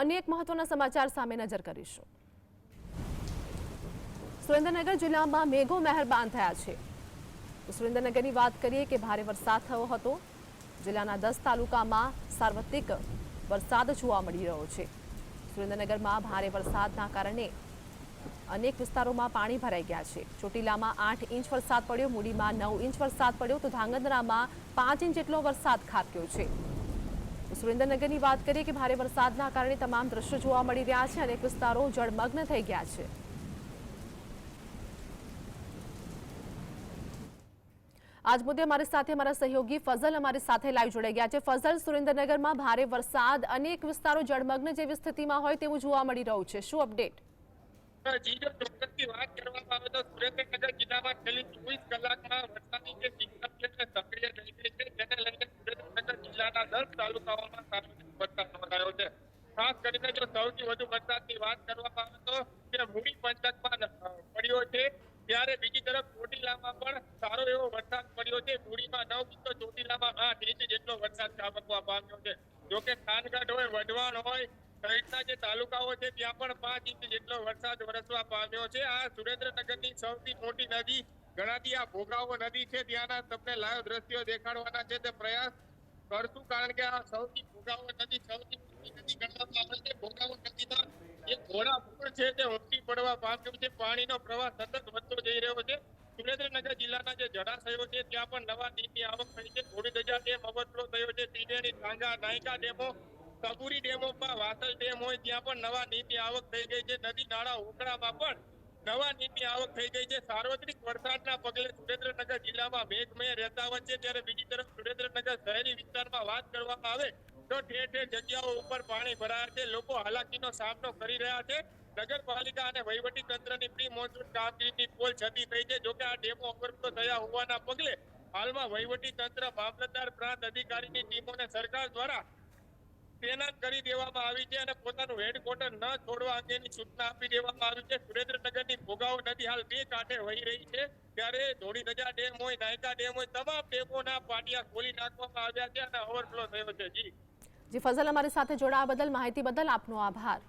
અનેક મહત્વના સમાચાર સામે નજર કરીશું. સુરેન્દ્રનગર જિલ્લામાં મેઘો મહેરબાન થયા છે. સુરેન્દ્રનગરની વાત કરીએ કે ભારે વરસાદ થયો હતો. જિલ્લાના દસ તાલુકામાં સાર્વત્રિક વરસાદ જોવા મળી રહ્યો છે. સુરેન્દ્રનગરમાં ભારે વરસાદના કારણે અનેક વિસ્તારોમાં પાણી ભરાઈ ગયા છે. ચોટીલામાં આઠ ઇંચ વરસાદ પડ્યો, મૂડીમાં નવ ઇંચ વરસાદ પડ્યો તો ધાંગધ્રામાં પાંચ ઇંચ જેટલો વરસાદ ખાબક્યો છે. સુરેન્દ્રનગરની વાત કરીએ કે ભારે વરસાદના કારણે તમામ દ્રશ્યો જોવા મળી રહ્યા છે અનેક વિસ્તારો જળમગ્ન થઈ ગયા છે. આજ મુદ્દે અમારી સાથે અમારા સહયોગી ફઝલ અમારી સાથે લાઈવ જોડાઈ ગયા છે. ફઝલ, સુરેન્દ્રનગરમાં ભારે વરસાદ, અનેક વિસ્તારો જળમગ્ન જેવી સ્થિતિમાં હોય તેવું જોવા મળી રહ્યું છે. શું અપડેટ જીજો ચોક્કસથી વાત કરવામાં આવે તો સુરેન્દ્રનગર જિલ્લામાં છેલ્લી ચોવીસ કલાકમાં જિલ્લાના દસ તાલુકાઓમાં સાર્વત્રિક વરસાદ નોંધાયો છે. ખાસ કરીને જો સૌથી વધુ વરસાદની વાત કરવામાં આવે તો તે મૂડી પંથકમાં પડ્યો છે, ત્યારે બીજી તરફ ચોટીલામાં પણ સારો એવો વરસાદ પડ્યો છે. મૂડીમાં નવ ઇંચ તો ચોટીલામાં આઠ ઇંચ જેટલો વરસાદ ખાબકવા પામ્યો છે. જોકે ખાનગઢ હોય, વઢવાણ હોય, સહિતના જે તાલુકાઓ છે, ત્યાં પણ પાંચ ઇંચ જેટલો વરસાદ વરસવા પામ્યો છે. આ સુરેન્દ્રનગરની સૌથી મોટી નદી ગણાતી આ ભોગાવો નદી છે. ત્યાંના તમને લાઈવ દ્રશ્યો દેખાડવાના છે. તે પ્રયાસ કરશું કારણ કે આ સૌથી ભોગાવો નદી સૌથી મોટી નદી ગણવામાં આવે છે ભોગાવો નદીના જે ઘોડા પૂર છે તે ઉપટી પડવા પામ્યું છે, પાણીનો પ્રવાહ સતત વધતો જઈ રહ્યો છે. સુરેન્દ્રનગર જિલ્લાના જે જળાશયો છે, ત્યાં પણ નવા નીરની આવક થઈ છે. થોડી ધજા ડેમ ઓવરફ્લો થયો છે, ત્રિવેણી ટાંગા નાયકા ડેમો, કબુરી ડેમોમાં વાસલ ડેમ હોય, ત્યાં પણ નવા નીરની આવક થઈ ગઈ છે. નદી, નાળા ઓકળામાં પણ નવા નીરની આવક થઈ ગઈ છે. સાર્વત્રિક વરસાદના પગલે સુરેન્દ્રનગર જિલ્લામાં મેઘમય રહેતા વચ્ચે ત્યારે બીજી તરફ સુરેન્દ્રનગર શહેરી વિસ્તારમાં વાત કરવામાં આવે તો ઠેર ઠેર જગ્યાઓ ઉપર પાણી ભરાયા છે. લોકો હાલાકીનો સામનો કરી રહ્યા છે. નગરપાલિકા અને વહીવટી તંત્રની પ્રી મોન્સૂન કામગીરીની પોલ છતી થઈ છે. જોકે આ ડેમો ઓવરફ્લો થયા હોવાના પગલે હાલમાં વહીવટી તંત્ર મામલતદાર પ્રાંત અધિકારીની ટીમોને સરકાર દ્વારા તૈનાત કરી દેવામાં આવી છે અને પોતાનું હેડક્વાર્ટર ન છોડવા અંગેની સૂચના આપી દેવામાં આવી છે. સુરેન્દ્રનગરની ભોગાવો નદી હાલ બે કાંઠે વહી રહી છે. ત્યારે ધોળીધજા ડેમ હોય, નાયકા ડેમ હોય, તમામ ડેમોના પાટિયા ખોલી નાખવામાં આવ્યા છે અને ઓવરફ્લો થયો છે. જી. જી, ફઝલ, અમારી સાથે જોડાવા બદલ, માહિતી બદલ આપનો આભાર.